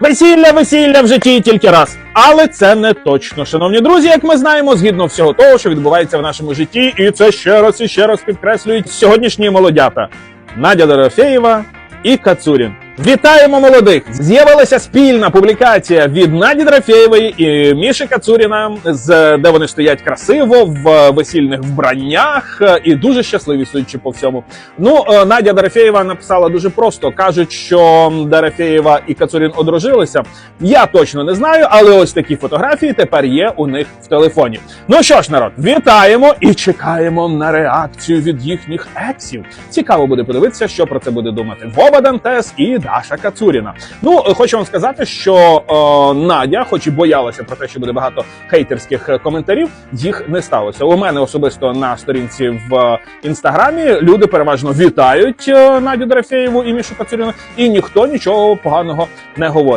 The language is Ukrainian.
Весілля, весілля в житті тільки раз. Але це не точно, шановні друзі. Як ми знаємо, згідно всього того, що відбувається в нашому житті, і це ще раз і ще раз підкреслюють сьогоднішні молодята Надя Дорофеєва і Кацурін. Вітаємо молодих! З'явилася спільна публікація від Наді Дорофєєвої і Міші Кацуріна, де вони стоять красиво в весільних вбраннях і дуже щасливі, судячи по всьому. Ну, е, Надя Дорофєєва написала дуже просто. кажуть, що Дорофєєва і Кацурін одружилися. Я точно не знаю, але ось такі фотографії тепер є у них в телефоні. Ну що ж, народ, вітаємо і чекаємо на реакцію від їхніх ексів. Цікаво буде подивитися, що про це буде думати Вова Дантес і Даша Кацуріна. Ну, е, хочу вам сказати, що е, Надя, хоч і боялася про те, що буде багато хейтерських е, коментарів, їх не сталося. У мене особисто на сторінці в інстаграмі люди переважно вітають Надю Дорофєєву і Мішу Кацуріну, і ніхто нічого поганого не говорить.